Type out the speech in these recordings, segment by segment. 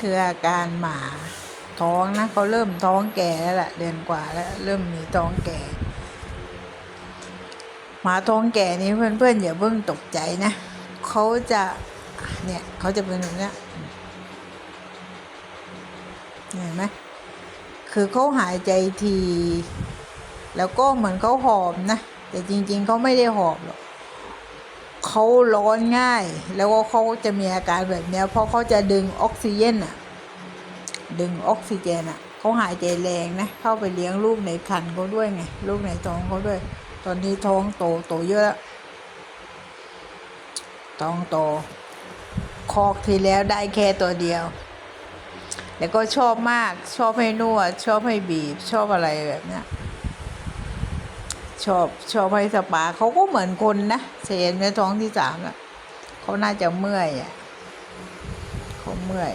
คืออาการหมาท้องนะเขาเริ่มท้องแก่แล้วล่ะเดือนกว่าแล้ว เริ่มมีท้องแก่ หมาท้องแก่นี้เพื่อนๆอย่าเพิ่งตกใจนะเขาจะเนี่ยเขาจะเป็นแบบเนี้ยเห็นไหมคือเขาหายใจที แล้วก็เหมือนเขาหอบนะ แต่จริงๆเขาไม่ได้หอบหรอก เขาร้อนง่าย แล้วก็เขาจะมีอาการแบบเนี้ยเพราะเขาจะดึงออกซิเจนอะดึงออกซิเจนอะเขาหายใจแรงนะ เข้าไปเลี้ยงลูกในครรภ์เขาด้วยไงลูกในท้องเขาด้วย ตอนนี้ท้องโตโตเยอะแล้วท้องโตคอกทีแล้วได้แค่ตัวเดียว แล้วก็ชอบมากชอบให้นวด ชอบให้บีบ ชอบอะไรแบบเนี้ย ชอบชอบให้สปาเขาก็เหมือนคนนะเห็นในท้องที่สามอะเขาน่าจะเมื่อยอะเขาเมื่อย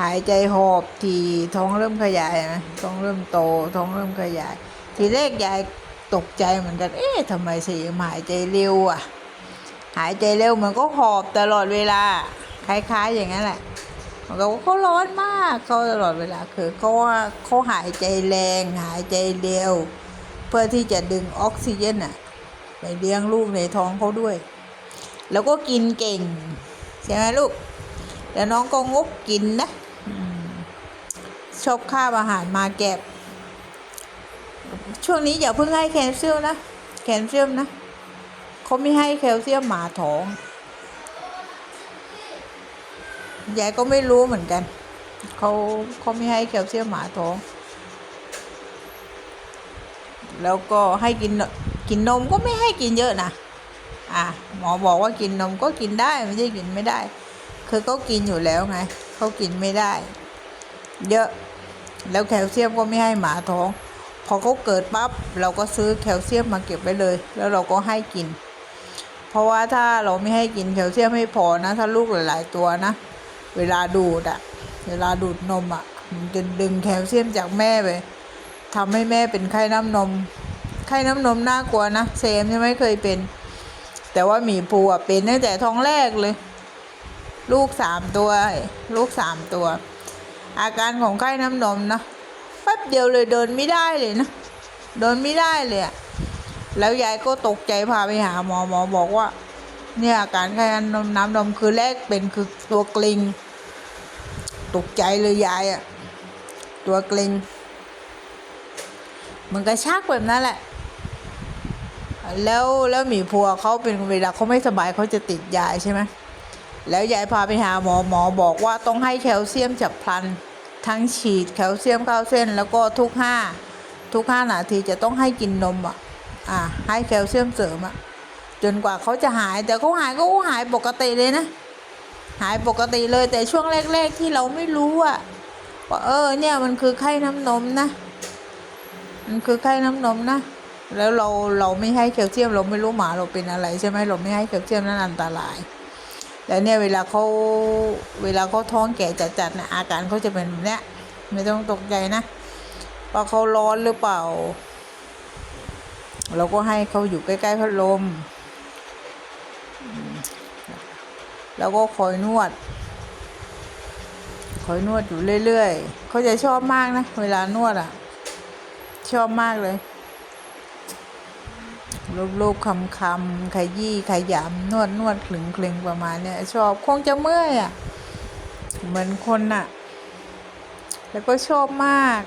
หายใจหอบทีท้องเริ่มขยายนะท้องเริ่มโตท้องเริ่มขยาย ทีแรกยายตกใจเหมือนกัน เอ๊ะทำไมเสียงหายใจเร็วอะ หายใจเร็วมันก็หอบตลอดเวลา คล้ายๆอย่างนั้นแหละมันก็เขาร้อนมากเขาตลอดเวลาคือเขาว่าเขาหายใจแรง หายใจเร็ว เพื่อที่จะดึงออกซิเจนอะไปเลี้ยงลูกในท้องเขาด้วย แล้วก็กินเก่ง ใช่ไหมลูก แล้วน้องก็งกกินนะชอบข้าวอาหารมาแก็บช่วงนี้อย่าเพิ่งให้แคลเซียมนะ แคลเซียมนะเขาไม่ให้แคลเซียมหมาท้องยายก็ไม่รู้เหมือนกันเขาเขาไม่ให้แคลเซียมหมาท้อง แล้วก็ให้กินกินนมก็ไม่ให้กินเยอะนะอะหมอบอกว่ากินนมก็กินได้ไม่ใช่กินไม่ได้ คือเขากินอยู่แล้วไงเขากินไม่ได้ เยอะแล้วแคลเซียมก็ไม่ให้หมาท้อง พอเขาเกิดปั๊บเราก็ซื้อแคลเซียมมาเก็บไว้เลย แล้วเราก็ให้กิน เพราะว่าถ้าเราไม่ให้กินแคลเซียมไม่พอนะ ถ้าลูกหลาย ๆ ตัวนะ เวลาดูดอะเวลาดูดนมอะมันจะดึงแคลเซียมจากแม่ไป ทำให้แม่เป็นไข้น้ำนม ไข้น้ำนมน่ากลัวนะเซมยังไม่เคยเป็น แต่ว่าหมีภูอะเป็นตั้งแต่ท้องแรกเลย ลูกสามตัว ลูกสามตัว อาการของไข้น้ำนมนะแป๊บเดียวเลยเดินไม่ได้เลยนะ เดินไม่ได้เลยอะแล้วยายก็ตกใจพาไปหาหมอหมอบอกว่า เนี่ยอาการไข้น้ำนมน้ำนมคือแรกเป็นคือตัวกลิง ตกใจเลยยายอะตัวกลิง มันก็ชักแบบนั้นแหละ แล้วแล้วหมีพัวเขาเป็นเวลาเขาไม่สบายเขาจะติดยายใช่ไหมแล้วยายพาไปหาหมอหมอบอกว่าต้องให้แคลเซียมฉับพลัน ทั้งฉีดแคลเซียมเข้าเส้น แล้วก็ทุกห้าทุกห้านาทีจะต้องให้กินนมอะอ่าให้แคลเซียมเสริมอะจนกว่าเขาจะหายแต่เขาหายก็หายปกติเลยนะ หายปกติเลยแต่ช่วงแรก ๆที่เราไม่รู้อะว่าเออเนี่ยมันคือไข้น้ำนมนะ มันคือไข้น้ำนมนะ แล้วเราเราไม่ให้แคลเซียมเราไม่รู้หมาเราเป็นอะไรใช่ไหมเราไม่ให้แคลเซียมนั้นอันตรายแล้วเนี่ยเวลาเขาเวลาเขาท้องแก่จัดๆนะอาการเขาจะเป็นแบบนี้ไม่ต้องตกใจนะว่าเขาร้อนหรือเปล่า เราก็ให้เขาอยู่ใกล้ๆพัดลม แล้วก็คอยนวด คอยนวดอยู่เรื่อยๆเขาจะชอบมากนะ เวลานวดอะ ชอบมากเลยรูปๆคำคำๆขยี้ขยำนวดนวดคลึงคลึงประมาณเนี้ยชอบคงจะเมื่อยอะ เหมือนคนน่ะ แล้วก็ชอบมาก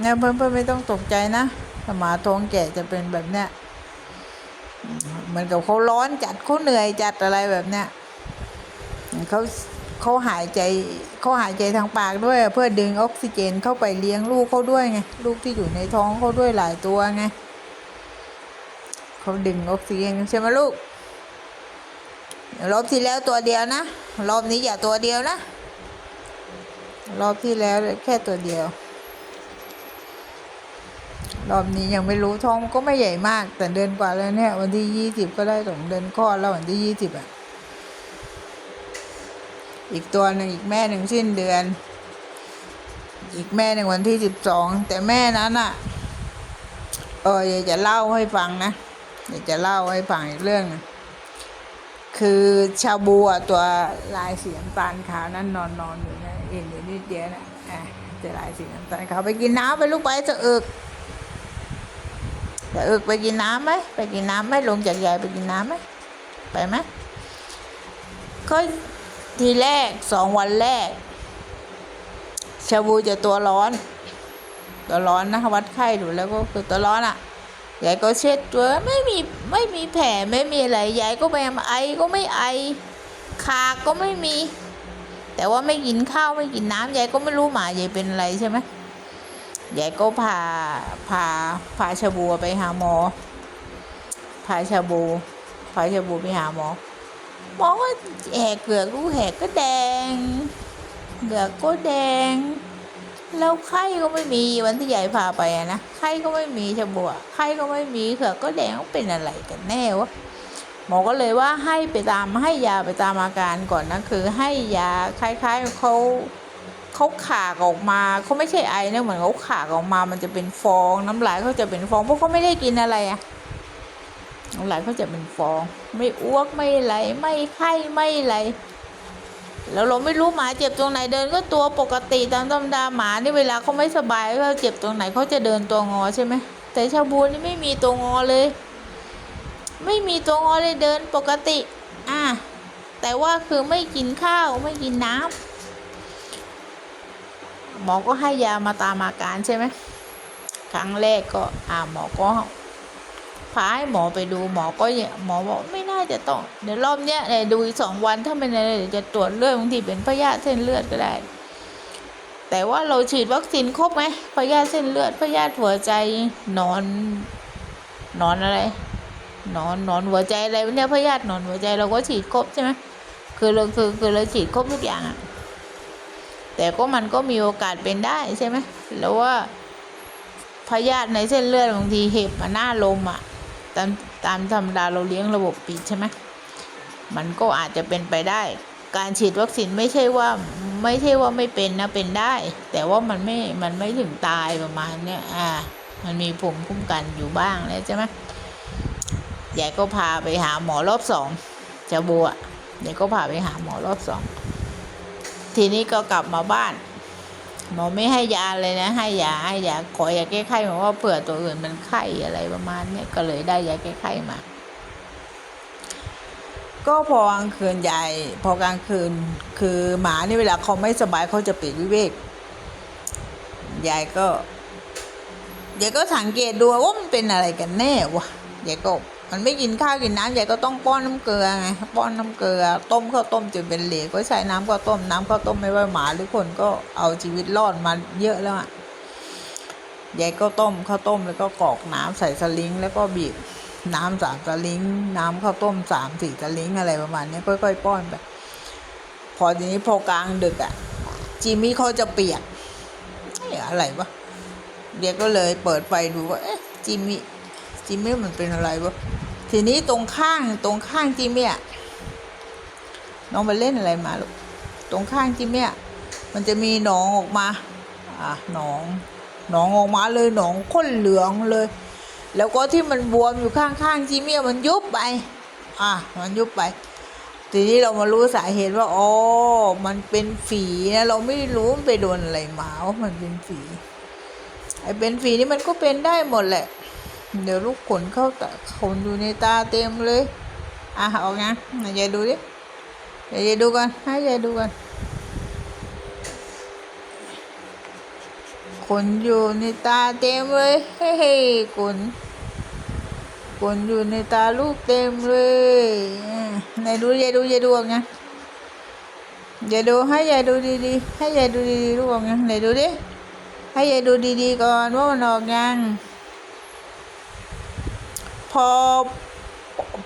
เนี่ยเพื่อนๆไม่ต้องตกใจนะถ้าหมาท้องแก่จะเป็นแบบเนี้ยเหมือนกับเขาร้อนจัดเขาเหนื่อยจัดอะไรแบบเนี้ยเขา เขาหายใจเขาหายใจทางปากด้วย เพื่อดึงออกซิเจนเข้าไปเลี้ยงลูกเขาด้วยไงลูกที่อยู่ในท้องเขาด้วยหลายตัวไงเขาดึงออกซิเจนใช่ไหมลูกรอบที่แล้วตัวเดียวนะรอบนี้อย่าตัวเดียวนะรอบที่แล้วแค่ตัวเดียว รอบนี้ยังไม่รู้ท้องก็ไม่ใหญ่มาก แต่เดือนกว่าแล้วเนี่ยวันที่ยี่สิบก็ได้สองเดือนคลอดแล้ววันที่ยี่สิบอะ อีกตัวหนึ่งอีกแม่หนึ่งสิ้นเดือน อีกแม่หนึ่งวันที่สิบสองแต่แม่นั้นอะเอออยากจะเล่าให้ฟังนะอยากจะเล่าให้ฟังอีกเรื่องคือชาวบูอะตัวลายสีน้ำตาลขาวนั่นนอนนอนอยู่นะเอ็นอยู่นิดเดียวนะอะจะลายสีน้ำตาลขาวไปกินน้ำไปลูกไปจะเอิกจะเอิกไปกินน้ำไหมไปกินน้ำไหมลงจากยายไปกินน้ำไหมไปไหมก็ ทีแรกสองวันแรก ชาบูจะตัวร้อน ตัวร้อนนะคะวัดไข้ดูแล้วก็คือตัวร้อนอะยายก็เช็ดตัวไม่มีไม่มีแผลไม่มีอะไรยายก็พยมไอก็ไม่ไอคาก็ไม่มี แต่ว่าไม่กินข้าวไม่กินน้ำยายก็ไม่รู้หมายายเป็นอะไรใช่ไหมยายก็พาพาพาชาบูไปหาหมอพาชาบูพาชาบูไปหาหมอ มอก็แหกเกลือกลูแหกก็แดงเกลือกก็แดง แล้วไข้ก็ไม่มีวันที่ยายพาไปอะนะไข้ก็ไม่มีชะบัวไข้ก็ไม่มีเขือกก็แดงเป็นอะไรกันแน่วะหมอก็เลยว่าให้ไปตามให้ยาไปตามอาการก่อนนะคือให้ยาคล้ายๆเขาเขาขากออกมาเขาไม่ใช่ไอนะเหมือนเขาขากออกมามันจะเป็นฟองน้ำลายเขาจะเป็นฟองเพราะเขาไม่ได้กินอะไรอะ น้ำลายเขาจะเป็นฟอง ไม่อ้วกไม่ไหล ไม่ไข้ไม่ไหล แล้วเราไม่รู้หมาเจ็บตรงไหนเดินก็ตัวปกติตามธรรมดาหมานี่เวลาเขาไม่สบายเขาเจ็บตรงไหนเขาจะเดินตัวงอใช่ไหมแต่ชาบูนี่ไม่มีตัวงอเลย ไม่มีตัวงอเลยเดินปกติ อะแต่ว่าคือไม่กินข้าวไม่กินน้ำหมอก็ให้ยามาตามอาการใช่ไหมครั้งแรกก็อ่าหมอก็ พาให้หมอไปดูหมอก็หมอบอกไม่น่าจะต้อง เดี๋ยวรอบเนี้ยเดี๋ยวดูอีกสองวันถ้าเป็นอะไรเดี๋ยวจะตรวจเลือดบางทีเป็นพยาธิเส้นเลือดก็ได้ แต่ว่าเราฉีดวัคซีนครบไหมพยาธิเส้นเลือดพยาธิหัวใจนอนนอนอะไรนอนนอนหัวใจอะไรเนี่ยพยาธินอนหัวใจเราก็ฉีดครบใช่ไหมคือเราคือคือเราฉีดครบทุกอย่างอะแต่ก็มันก็มีโอกาสเป็นได้ใช่ไหมแล้วว่าพยาธิในเส้นเลือดบางทีเห็บมาหน้าลมอะ ตามตามธรรมดาเราเลี้ยงระบบปิดใช่ไหมมันก็อาจจะเป็นไปได้ การฉีดวัคซีนไม่ใช่ว่าไม่ใช่ว่าไม่เป็นนะเป็นได้ แต่ว่ามันไม่มันไม่ถึงตายประมาณเนี้ยอ่า มันมีภูมิคุ้มกันอยู่บ้างแล้วใช่ไหมยายก็พาไปหาหมอรอบสองจะบัวยายก็พาไปหาหมอรอบสองทีนี้ก็กลับมาบ้าน หมอไม่ให้ยาเลยนะ ให้ยาให้ยาขอยาแก้ไข้บอว่าเผื่อตัวอื่นมันไข้อะไรประมาณนี้ก็เลยได้ยาแก้ไข้มา ก็พอกลางคืนยายพอกลางคืน คือหมานี่เวลาเขาไม่สบายเขาจะปิดวิเวกยายก็ยายก็สังเกตดูว่ามันเป็นอะไรกันแน่วะยายก็ มันไม่กินข้าวกินน้ำยายก็ต้องป้อนน้ำเกลือไงป้อนน้ำเกลือ ต้มข้าวต้มจนเป็นเหลวก็ใช้น้ำข้าวต้มน้ำข้าวต้มไม่ว่าหมาหรือคนก็เอาชีวิตรอดมาเยอะแล้วอะยายก็ต้มข้าวต้มแล้วก็กรอกน้ำใส่สลิงแล้วก็บีบน้ำสามสลิงน้ำข้าวต้มสามสี่สลิงอะไรประมาณนี้ค่อยๆป้อนไปพอทีนี้พอกลางดึกอะจิมมี่เขาจะเปียกอะอะไรวะเด็กก็เลยเปิดไฟดูว่าเอ๊ะจิมมี่จิมมี่มันเป็นอะไรวะ ทีนี้ตรงข้างตรงข้างจิมมี่อะน้องไปเล่นอะไรมาลูกตรงข้างจิมมี่อะมันจะมีหนองออกมาอะหนองหนองออกมาเลยหนองข้นเหลืองเลย แล้วก็ที่มันบวมอยู่ข้างๆจิมมี่มันยุบไปอะมันยุบไป ทีนี้เรามารู้สาเหตุว่าอ๋อมันเป็นฝีนะเราไม่รู้มันไปโดนอะไรมาว่ามันเป็นฝีไอ้เป็นฝีนี่มันก็เป็นได้หมดแหละ เดี๋ยวลูกขนเข้าตาขนอยู่ในตาเต็มเลย อะเอาไงไหนยายดูดิเดี๋ยายดูกันให้ยายดูกันขนอยู่ในตาเต็มเลยเฮ้ยขนขนอยู่ในตาลูกเต็มเลยอะไหนดูยายดูยายดูเอาไงยายดูให้ยายดูดีๆให้ยายดูดีๆลูกเอาไงไหนดูดิให้ยายดูดีๆก่อนว่ามันออกยัง พอ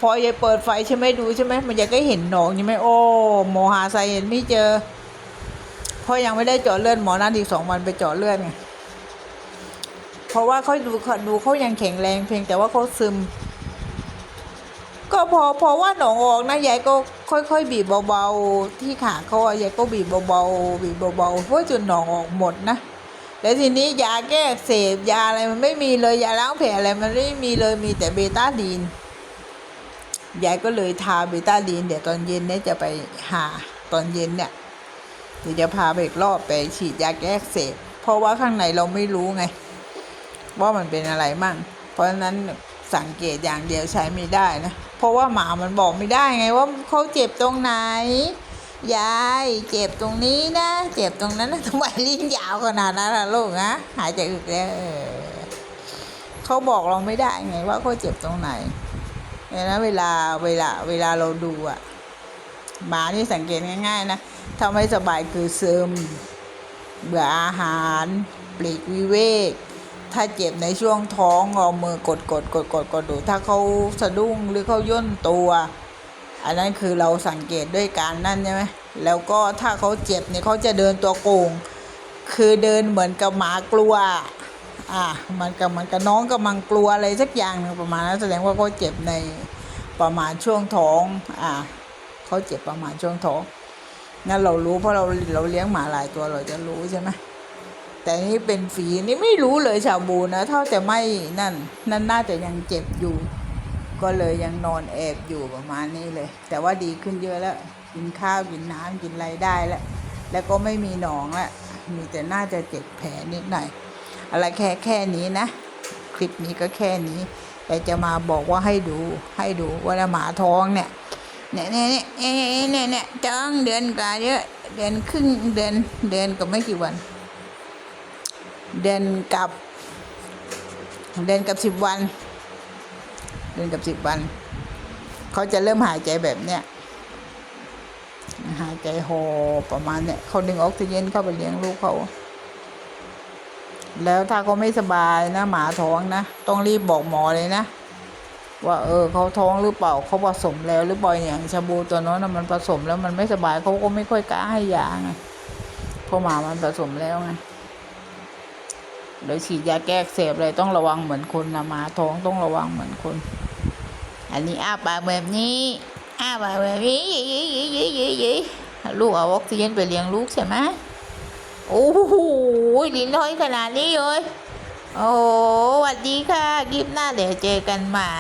พอยายเปิดไฟใช่ไหมดูใช่ไหมมันยังก็เห็นหนองใช่ไหมโอ้หมหาไซเห็นไม่เจอเพราะยังไม่ได้เจาะเลือดหมอนัดอีกสองวันไปเจาะเลือดไงเพราะว่าเขาดูเขาดูเขายังแข็งแรงเพียงแต่ว่าเขาซึม ก็พอพอว่าหนองออกนะยายก็ค่อยๆ บีบเบาๆที่ขาเขายายก็บีบเบาๆบีบเบาๆเพื่อจนหนองออกหมดนะ แล้วทีนี้ยาแก้เสบยาอะไรมันไม่มีเลยยาล้างแผลอะไรมันไม่มีเลยมีแต่เบต้าดีนยายก็เลยทาเบต้าดีนเดี๋ยวตอนเย็นเนี่ยจะไปหาตอนเย็นเนี่ยเดี๋ยวจะพาไปอีกรอบไปฉีดยาแก้เสบเพราะว่าข้างในเราไม่รู้ไง ว่ามันเป็นอะไรมั่ง เพราะฉะนั้นสังเกตอย่างเดียวใช้ไม่ได้นะ เพราะว่าหมามันบอกไม่ได้ไงว่าเขาเจ็บตรงไหน ยายเจ็บตรงนี้นะ เจ็บตรงนั้นนะทำไมลิ้นยาวขนาดนั้นล่ะลูกนะหายใจอึกแล้วเออเขาบอกเราไม่ได้ไงว่าเขาเจ็บตรงไหนเนี่ยนะเวลาเวลาเวลาเราดูอะหมานี่สังเกตง่าย ๆ นะถ้าไม่สบายคือซึมเบื่ออาหารปลีกวิเวก ถ้าเจ็บในช่วงท้องเอามือกดกดกดกดกดดูถ้าเขาสะดุ้งหรือเขาย่นตัว อันนั้นคือเราสังเกตด้วยการนั่นใช่ไหมแล้วก็ถ้าเขาเจ็บเนี่ยเขาจะเดินตัวโกง คือเดินเหมือนกับหมากลัว อะมันกับมันกับน้องกำลังกลัวอะไรสักอย่างหนึ่งประมาณนั้นแสดงว่าเขาเจ็บในประมาณช่วงท้อง อะเขาเจ็บประมาณช่วงท้องนั่นเรารู้เพราะเราเราเลี้ยงหมาหลายตัวเราจะรู้ใช่ไหมแต่นี่เป็นฝีนี่ไม่รู้เลยชาวบูนะเท่าแต่ไม่นั่น นั่นน่าจะยังเจ็บอยู่ ก็เลยยังนอนแอบอยู่ประมาณนี้เลย แต่ว่าดีขึ้นเยอะแล้ว กินข้าวกินน้ำกินอะไรได้แล้ว แล้วก็ไม่มีหนองแล้วมีแต่น่าจะเจ็บแผลนิดหน่อย อะไรแค่แค่นี้นะ คลิปนี้ก็แค่นี้ แต่จะมาบอกว่าให้ดูให้ดูว่าหมาท้องเนี่ยเนี่ยเนี่ยเนี่ยเนี่ยเนี่ยเนี่ยจ้องเดือนกว่าเยอะเดือนครึ่งเดือนเดือนกับไม่กี่วัน เดือนกับ เดือนกับสิบวันเดือนกับสิบวัน เขาจะเริ่มหายใจแบบเนี้ยหายใจหอบประมาณเนี้ยเขาดึงออกซิเจนเข้าไปเลี้ยงลูกเขาแล้วถ้าเขาไม่สบายนะ หมาท้องนะ ต้องรีบบอกหมอเลยนะ ว่าเออเขาท้องหรือเปล่าเขาผสมแล้วหรือเปล่าอย่างชาบูตัวนั้นนะมันผสมแล้วมันไม่สบายเขาก็ไม่ค่อยกล้าให้ยาไงเพราะหมามันผสมแล้วไงเดี๋ยวฉีดยาแก้เสบเลยต้องระวังเหมือนคนนะหมาท้องต้องระวังเหมือนคน อันนี้อ้าปากแบบนี้อ้าปากแบบนี้ยี่ยี่ยี่ยี่ยี่ยลูกเอาออกซิเจนไปเลี้ยงลูกใช่ไหมโอ้โหลิ้นห้อยขนาดนี้เลยโอ้สวัสดีค่ะคลิปหน้าเดี๋ยวเจอกันใหม่